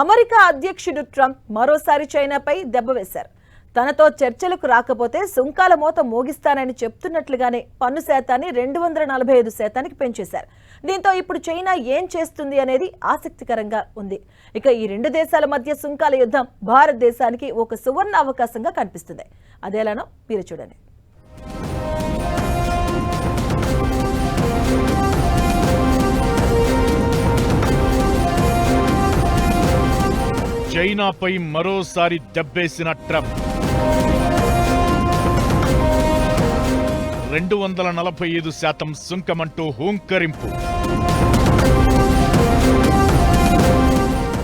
America అధ్యక్షుడు Trump మరోసారి చైనాపై దెబ్బవేశారు తనతో చర్చలకు రాకపోతే సుంకాల మోత మోగిస్తానని చెప్తున్నట్లుగానే పన్ను శాతాన్ని రెండు వందల నలభై ఐదు శాతానికి పెంచేశారు. దీంతో ఇప్పుడు చైనా ఏం చేస్తుంది అనేది ఆసక్తికరంగా ఉంది. ఇక ఈ రెండు దేశాల మధ్య సుంకాల యుద్ధం భారతదేశానికి ఒక సువర్ణ అవకాశంగా కనిపిస్తుంది. అదేలానో మీరు చూడండి. చైనాపై మరోసారి దెబ్బేసిన ట్రంప్. రెండు వందల నలభై ఐదు శాతం సుంకమంటూ హూంకరింపు.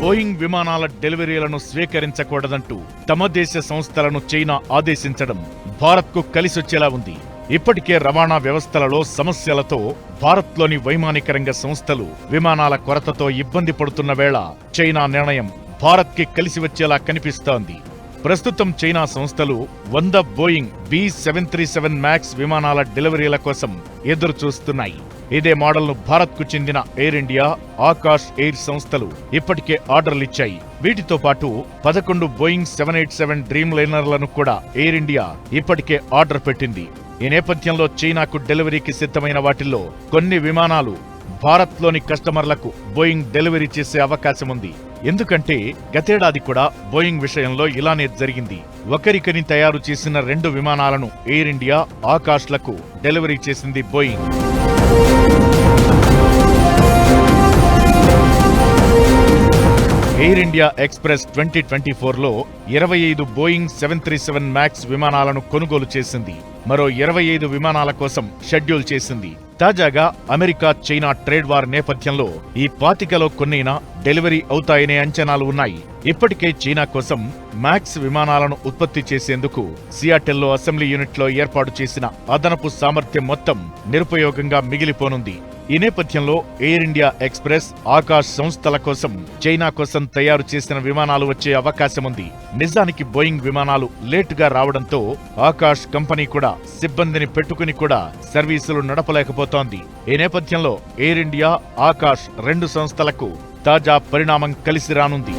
బోయింగ్ విమానాల డెలివరీలను స్వీకరించకూడదంటూ తమ దేశ సంస్థలను చైనా ఆదేశించడం భారత్కు కలిసొచ్చేలా ఉంది. ఇప్పటికే రవాణా వ్యవస్థలలో సమస్యలతో భారత్లోని వైమానిక రంగ సంస్థలు విమానాల కొరతతో ఇబ్బంది పడుతున్న వేళ చైనా నిర్ణయం భారత్కి కలిసి వచ్చేలా కనిపిస్తోంది. ప్రస్తుతం చైనా సంస్థలు వంద Boeing B seven three seven max విమానాల డెలివరీల కోసం ఎదురు చూస్తున్నాయి ఇదే మోడల్ను భారత్కు చెందిన ఎయిర్ ఇండియా ఆకాష్ ఎయిర్ సంస్థలు ఇప్పటికే ఆర్డర్లిచ్చాయి వీటితో పాటు పదకొండు Boeing seven eight seven dream లైనర్లను కూడా ఎయిర్ ఇండియా ఇప్పటికే ఆర్డర్ పెట్టింది. ఈ నేపథ్యంలో చైనాకు డెలివరీకి సిద్ధమైన వాటిల్లో కొన్ని విమానాలు భారత్లోని కస్టమర్లకు బోయింగ్ డెలివరీ చేసే అవకాశం ఉంది ఎందుకంటే గతేడాది కూడా బోయింగ్ విషయంలో ఇలానే జరిగింది. ఒకరికని తయారు చేసిన రెండు విమానాలను ఎయిర్ ఇండియా ఆకాష్లకు డెలివరీ చేసింది Boeing. Air India express twenty twenty ఫోర్లో ఇరవై ఐదు Boeing seven three seven max విమానాలను కొనుగోలు చేసింది. మరో ఇరవై ఐదు విమానాల కోసం షెడ్యూల్ చేసింది. తాజాగా అమెరికా చైనా ట్రేడ్ వార్ నేపథ్యంలో ఈ పాతికలో కొన్నైనా డెలివరీ అవుతాయనే అంచనాలు ఉన్నాయి. ఇప్పటికే చైనా కోసం మ్యాక్స్ విమానాలను ఉత్పత్తి చేసేందుకు సియాటెల్లో అసెంబ్లీ యూనిట్లో ఏర్పాటు చేసిన అదనపు సామర్థ్యం మొత్తం నిరుపయోగంగా మిగిలిపోనుంది. ఈ నేపథ్యంలో ఎయిర్ ఇండియా ఎక్స్ప్రెస్ ఆకాశ్ సంస్థల కోసం చైనా కోసం తయారు చేసిన విమానాలు వచ్చే అవకాశం ఉంది. నిజానికి బోయింగ్ విమానాలు లేటుగా రావడంతో ఆకాశ్ కంపెనీ కూడా సిబ్బందిని పెట్టుకుని కూడా సర్వీసులు నడపలేకపోతోంది. ఈ నేపథ్యంలో ఎయిర్ ఇండియా ఆకాశ్ రెండు సంస్థలకు తాజా పరిణామం కలిసి రానుంది.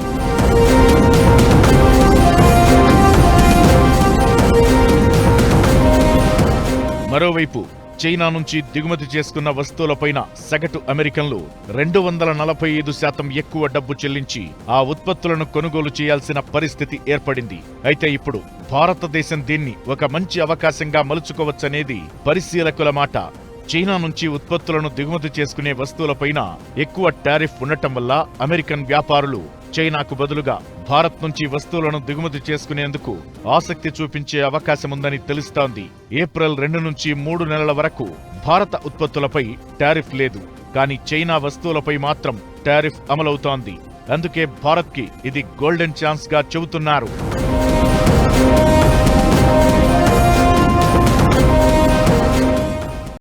మరోవైపు చైనా నుంచి దిగుమతి చేసుకున్న వస్తువులపైన సగటు అమెరికన్లు రెండు వందల నలభై ఐదు శాతం ఎక్కువ డబ్బు చెల్లించి ఆ ఉత్పత్తులను కొనుగోలు చేయాల్సిన పరిస్థితి ఏర్పడింది. అయితే ఇప్పుడు భారతదేశం దీన్ని ఒక మంచి అవకాశంగా మలుచుకోవచ్చనేది పరిశీలకుల మాట. చైనా నుంచి ఉత్పత్తులను దిగుమతి చేసుకునే వస్తువులపైన ఎక్కువ టారిఫ్ ఉండటం వల్ల అమెరికన్ వ్యాపారులు చైనాకు బదులుగా భారత్ నుంచి వస్తువులను దిగుమతి చేసుకునేందుకు ఆసక్తి చూపించే అవకాశముందని తెలుస్తోంది. ఏప్రిల్ రెండు నుంచి మూడు నెలల వరకు భారత ఉత్పత్తులపై టారిఫ్ లేదు. కానీ చైనా వస్తువులపై మాత్రం టారిఫ్ అమలవుతోంది. అందుకే భారత్కి ఇది గోల్డెన్ ఛాన్స్గా చెబుతున్నారు.